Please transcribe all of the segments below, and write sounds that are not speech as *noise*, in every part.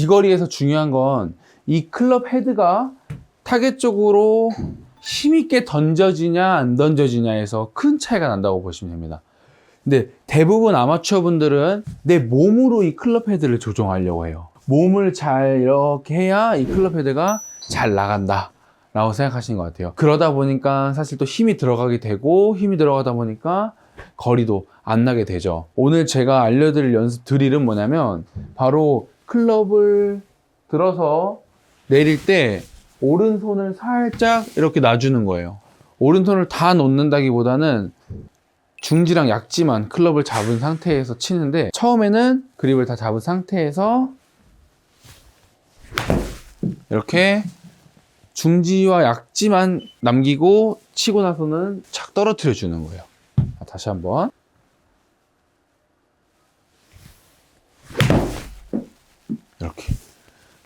비거리에서 중요한 건 이 클럽 헤드가 타겟 쪽으로 힘있게 던져지냐 안 던져지냐에서 큰 차이가 난다고 보시면 됩니다. 근데 대부분 아마추어 분들은 내 몸으로 이 클럽 헤드를 조정하려고 해요. 몸을 잘 이렇게 해야 이 클럽 헤드가 잘 나간다. 라고 생각하시는 것 같아요. 그러다 보니까 사실 또 힘이 들어가게 되고 힘이 들어가다 보니까 거리도 안 나게 되죠. 오늘 제가 알려드릴 연습 드릴은 뭐냐면 바로 클럽을 들어서 내릴 때 오른손을 살짝 이렇게 놔주는 거예요. 오른손을 다 놓는다기보다는 중지랑 약지만 클럽을 잡은 상태에서 치는데 처음에는 그립을 다 잡은 상태에서 이렇게 중지와 약지만 남기고 치고 나서는 착 떨어뜨려 주는 거예요. 자, 다시 한번. 이렇게.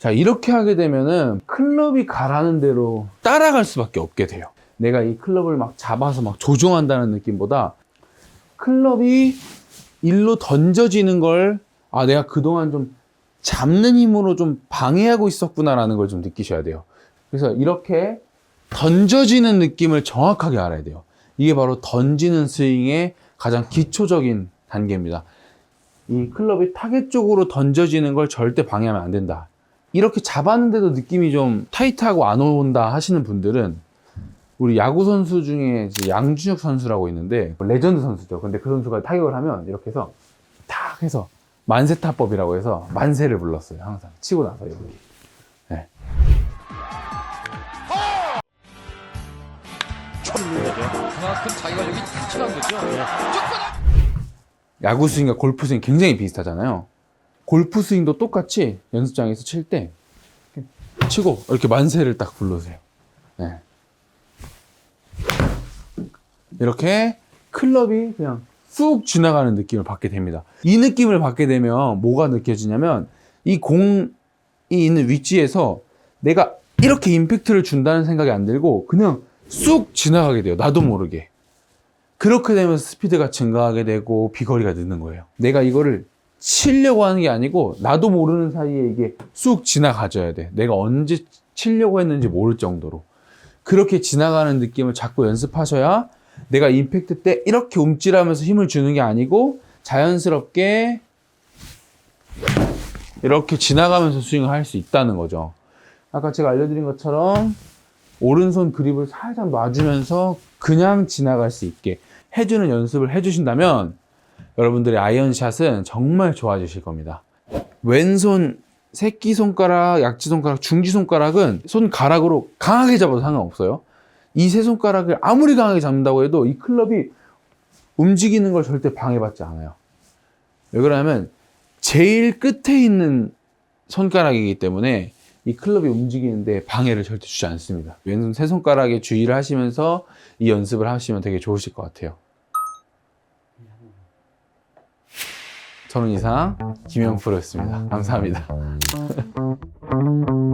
자, 이렇게 하게 되면은 클럽이 가라는 대로 따라갈 수밖에 없게 돼요. 내가 이 클럽을 막 잡아서 막 조종한다는 느낌보다 클럽이 일로 던져지는 걸, 아, 내가 그동안 좀 잡는 힘으로 좀 방해하고 있었구나라는 걸 좀 느끼셔야 돼요. 그래서 이렇게 던져지는 느낌을 정확하게 알아야 돼요. 이게 바로 던지는 스윙의 가장 기초적인 단계입니다. 이 클럽이 타겟 쪽으로 던져지는 걸 절대 방해하면 안 된다. 이렇게 잡았는데도 느낌이 좀 타이트하고 안 온다 하시는 분들은 우리 야구 선수 중에 양준혁 선수라고 있는데 레전드 선수죠. 근데 그 선수가 타격을 하면 이렇게 해서 탁 해서 만세 타법이라고 해서 만세를 불렀어요. 항상 치고 나서 이렇게. 네. 그만큼 자기가 여기 탈출한 거죠. 야구 스윙과 골프 스윙 굉장히 비슷하잖아요. 골프 스윙도 똑같이 연습장에서 칠 때 치고 이렇게 만세를 딱 불러세요. 네. 이렇게 클럽이 그냥 쑥 지나가는 느낌을 받게 됩니다. 이 느낌을 받게 되면 뭐가 느껴지냐면 이 공이 있는 위치에서 내가 이렇게 임팩트를 준다는 생각이 안 들고 그냥 쑥 지나가게 돼요. 나도 모르게. 그렇게 되면서 스피드가 증가하게 되고 비거리가 느는 거예요. 내가 이거를 치려고 하는 게 아니고 나도 모르는 사이에 이게 쑥 지나가져야 돼. 내가 언제 치려고 했는지 모를 정도로. 그렇게 지나가는 느낌을 자꾸 연습하셔야 내가 임팩트 때 이렇게 움찔하면서 힘을 주는 게 아니고 자연스럽게 이렇게 지나가면서 스윙을 할 수 있다는 거죠. 아까 제가 알려드린 것처럼 오른손 그립을 살짝 놔주면서 그냥 지나갈 수 있게 해주는 연습을 해주신다면 여러분들의 아이언샷은 정말 좋아지실 겁니다. 왼손 새끼손가락, 약지손가락, 중지손가락은 손가락으로 강하게 잡아도 상관없어요. 이 세 손가락을 아무리 강하게 잡는다고 해도 이 클럽이 움직이는 걸 절대 방해받지 않아요. 왜 그러냐면 제일 끝에 있는 손가락이기 때문에 이 클럽이 움직이는데 방해를 절대 주지 않습니다. 왼손 세 손가락에 주의를 하시면서 이 연습을 하시면 되게 좋으실 것 같아요. 저는 이상 김영 프로였습니다. 감사합니다. *laughs*